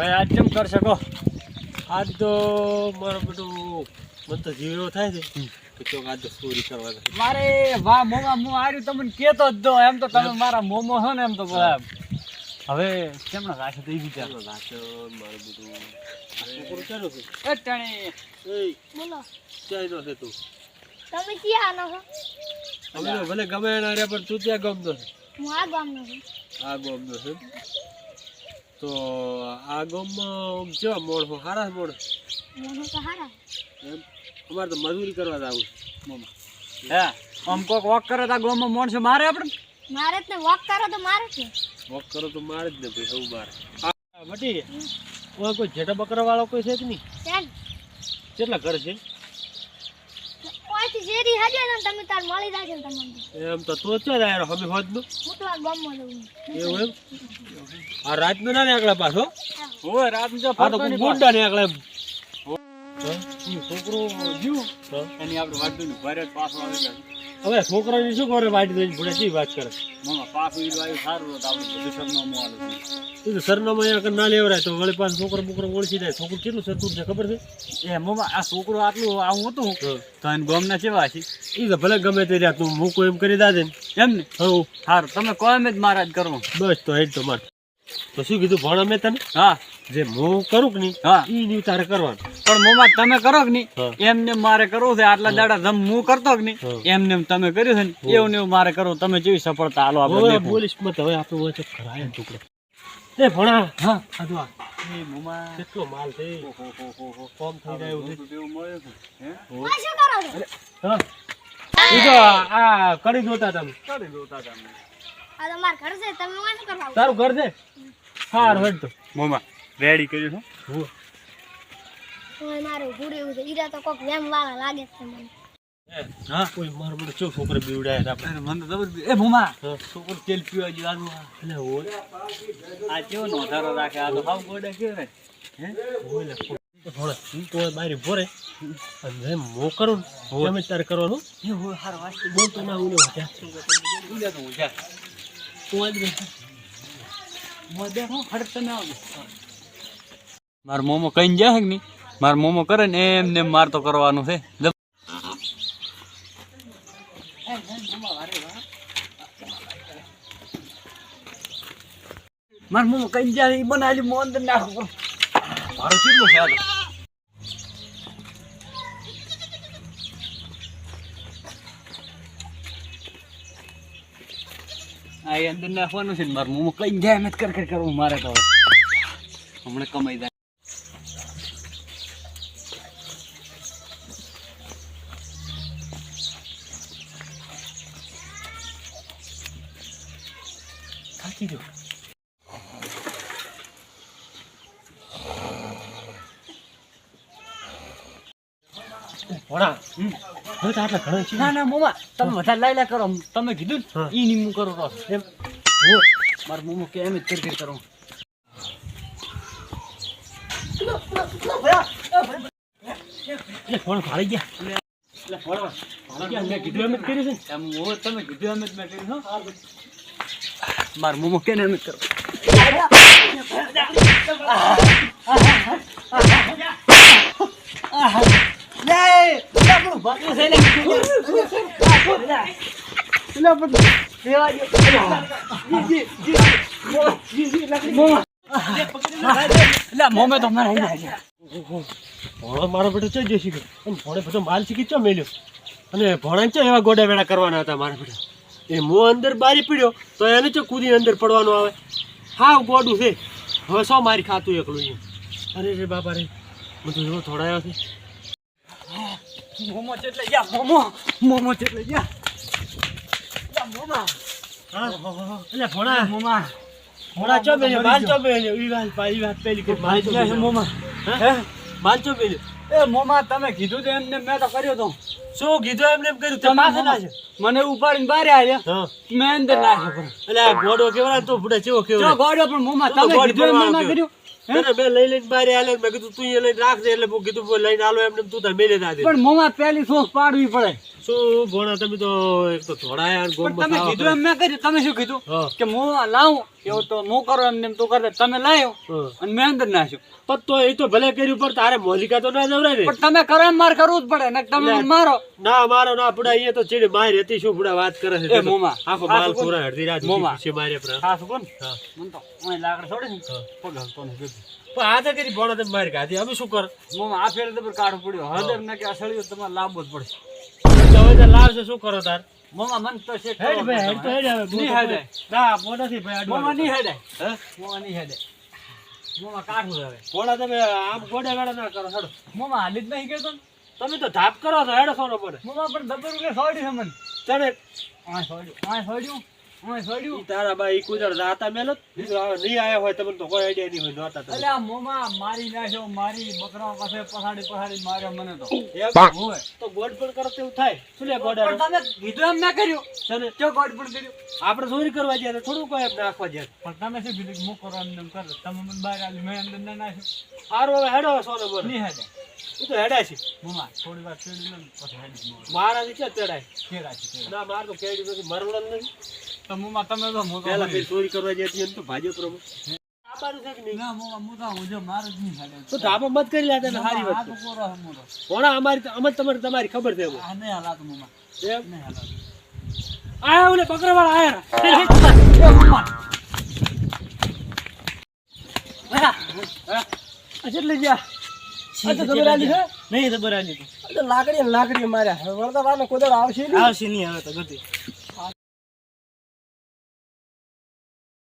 હવે આજ કેમ કરશે કહો? આજ તો મારો બધું મન તો જીવ એવો થાય છે. કે ચોક આજ તો પૂરી કરવા મારે વાહ મોમા હું આર્યું તમને કેતો જ દો. એમ તો તમે મારા મોમો છો ને એમ તો હવે કેમ ના રાખે તો એ વિચાર. મારું બધું છે એ ટાણે. બોલો. છે તું? તમે ક્યાં આનો છો અમે ભલે ગમે રે પણ તું ત્યાં ગમતો છે? હું આ ગમનો છું. આ ગમતો છે? તો આ ગામમાં કેવા મોણ હો સારા મોણ હારા. એમ? અમારે તો મજૂરી કરવા જવું મોમા. હે આમ કોક વોક કરે તો ગોમાં મોણ છે મારે આપણે મારે જ ને વોક કરો તો મારે જ વોક કરો તો મારે જ ને ભાઈ સૌ મારે મટી ઓય કોઈ જેટા બકરા વાળો કોઈ છે કે નહીં? ચાલ. કેટલા ઘર છે? હાજર ને તમે તાર મળી જાજો ને તમને. એમ તો તું ચાલ યાર હવે હોતનું? હું તો આ ગામમાં જઉં એવું એમ? આ રાતનું ના નીકળે પાછો? ઓય રાત જો આ તો ગુંડા નીકળે એમ. છોકરો જીવ એની આપણે ભારે પાછો આવે હવે છોકરાની શું કરે વાટી દઈને ભૂડે શી વાત કરે? મામા પાછું ઈ સારું તો આપણે બધું સરનામું આલું એ તો સરનામા અહીંયા આગળ ના લેવરાય તો વળી પાછું છોકરો બોકરો ઓળખી જાય. છોકરું કેટલું સરતું છે ખબર છે? એ મોમા આ છોકરો આટલું આવું હતું તો એને ગોમના કેવા છે. એ તો ભલે ગમે તે રહ્યા તું મૂકો એમ કરી દાદે એમ ને? હવ સારું તમે કહો એમ જ મારા જ કરો બસ તો હેડ તો માર. તો શું કીધું ભણ મેં તને? હા. જે હું કરું કે નહીં હા. ઈ નહીં તારે કરવાનું. પણ મોમા તમે કરો કે નહીં એમને મારે કરવું છે આટલા દાડા જમ હું કરતો કે નહીં એમને એમ તમે કર્યું છે ને એવું ને એવું મારે કરવું તમે જેવી સફળતા આલો આપણે. બોલીશ મત હવે આપણે હોય તો ખરાય ને ટુકડો એ ભણા હા આ આ. એ મોમાં. કેટલો માલ છે કોમ થઈ રહ્યું છે. ઓય શું કરો છો? હા. ઈ તો આ- આ કરી જોતા તમે. આ તો માર ઘર છે તમે શું કરવા તારું ઘર છે? હાર હેડ તો. મોમા. રેડી કર્યું છું? હું ઓય મારે ઊભું રહેવું છે. ઈરા તો કોક વેમ વાળા લાગે છે મને. હા કોઈ મારો બધો ચો છોકરા બીવડાયા હતા મને તો એ છોકરો તેલ પીવા ગયો. આજુ એટલે હોય આ કેવો નોંધારો રાખે? આ તો હાવ ગોડા કેવાય હે? હોય તો બારી ભોરે. અને જેમ કરું ને એમ જ કરવાનું. એ હોય હાર વાસ્તુ. બોલતો ના ઉલે તો ઉજા તું આજ હટ તમે આવો માર મોમો કઈ જાય કે નહીં? માર મોમો કરે ને એમને માર તો કરવાનું છે. માર મોમો કઈ જાય ઈ બનાવી મો અંદર નાખો મારો કેટલો છે એ અંદર નાખવાનું છે ને મારું મોમો. કઈ જાય, મેં કર કર કરવું મારે તો હમણાં કમાઈ જાય. ગયો ભણા હમ. હવે તો આટલા ઘણા છે ના ના મોમા તમે વધારે લાયલા કરો તમે કીધું ઈ ની કરો તો એમ હો મારું મોમો કે એમ જ કર કર કરું ફોન ફાળી ગયા એટલે ફોન ફાળી ગયા મેં કીધું એમ જ કર્યું છે તમે કીધું એમ જ મેં કર્યું હો મારું મોમો કેને જ કરો. મારે બેટો ચો જઈ શીખ્યો ભણે બધો માલ શીખી ચો મેલ્યો? અને ભણાને ચો એવા ગોડા વેડા કરવાના હતા મારા બેટા? એ મો અંદર બારી પડ્યો તો એને ચો કૂદીને અંદર પડવાનું આવે. હા ગોડું છે. હવે શું મારી ખાતું એકલું એમ અરે રે બાપા રે બધું એવો થોડાયો છે. મોમો ચેટલે ગયા મોમો મોમો ચેટલે ગયા. મોમા. એટલે ભણા મોમા. ભણા ચો મેલ્યો માલ ચો મેલ્યો ઈ વાત પેલી કે માલ ચો મેલ્યો મોમા. હે? માલ ચો મેલ્યો એ મોમા તમે કીધું તો એમને મેં તો કર્યો તો. શું કીધું એમને એમ કર્યું? તે માથે ના છે મને ઉપાડીને બહાર આવ્યા મેં અંદર નાખ્યો પણ એટલે ગોડો કેવડા તો ભૂડા ચેવો કેવો ગોડો પણ મોમા તમે કીધું એમને ના કર્યું. મેં લઈ લઈને બહાર આલે મેં કીધું તું એ લઈને રાખજે એટલે કીધું લઈને આલો એમને તું તાર મેલે દે. પણ મોમા પેલી સોસ પાડવી પડે. શું ભોણા તમે તો એક તો ધોળાયા અને તમે કીધું એમ મેં કર્યું. તમે શું કીધું? કે હું લાવું. એવું તો હું કરો એમ એમ તું કરે તમે લાવ્યો અને મેં અંદર નાખ્યું. પણ તો એ તો ભલે કર્યું પણ તારે મોલિકા તો ના જવરાય ને પણ તમે કરો એમ મારે કરવું જ પડે. ને તમે મારો. ના મારો ના પડે અહીંયા તો ચીડી માર હતી શું પડે વાત કરે છે? એ મોમાં. આખો માલ પૂરા હળદી રાત મોમાં. છે મારે પર હા શું હા. મને તો અહીં લાકડ છોડે ને. પગ હલતો નથી પણ આ તો કરી ભોણા તમે મારી કાઢી અમે શું કર? મોમાં આ ફેરે તો કાઢવું પડ્યું. હદર નાખી કે સળિયું તમારે લાવવો જ પડશે. તો લાવ છે શું કરો તાર મોમાં મન તો છે હેડ ભાઈ હેડ તો હેડ આવે ની હેડ ના મો નથી ભાઈ મોમાં અડવાનું. હેડે હે? મોમાં ની હેડ મોમાં કાઠું હવે ભોણા તમે આમ ગોડા ગાડે ના કરો હેડો મોમાં હાલી જ નહીં કેતો ને. તમે તો ધાપ કરો તો હેડો સોનો પડે મોમાં પણ દબર કે સોડી છે મને ચડે આ સોડ્યું આ સોડ્યું તારા બાઈ કુદર રાતા મેલો નહીં આયા હોય તમને તો કોઈ આઈડિયા નહીં હોય નહોતા એટલે આ મોમાં મારી નાખ્યો મારી બકરા પાસે પછાડી પછાડી માર્યો મને તો. તો ગોડ પણ કરો તેવું થાય. શું લે ગોડા તમે કીધું એમ ના કર્યું. તને ચો ગોડ પણ કર્યું? આપણે ચોરી કરવા ગયા તો થોડું કોઈ નાખવા જાય. પણ તમે શું કીધું હું કરો એમ કરો? તમે મને બહાર આલી મેં અંદર ના નાખ્યું. સારું હવે હેડો સોનો બોલ નહીં હેડે. એ તો હેડાય છે. મોમાં થોડી વાર ચડી લઉં પછી હેડી મારા નીચે ચડાય. કેળા છે. ના માર તો કેડી નથી મરવડન નહીં તો મોમાં તમે તો મોટો પહેલા ફેર ચોરી કરવા જતી એમ તો હું? હેડે. અમે તમારી તમારી ખબર છે આયા ઓલે બકરાવાળા આયા કેટલી ગયા. નહીં ખબર આલી તો લાકડી ને લાકડી માર્યા. વળતા વાળનો કોદળ આવશે નહીં. આવશે નહીં હવે તો ગતિ.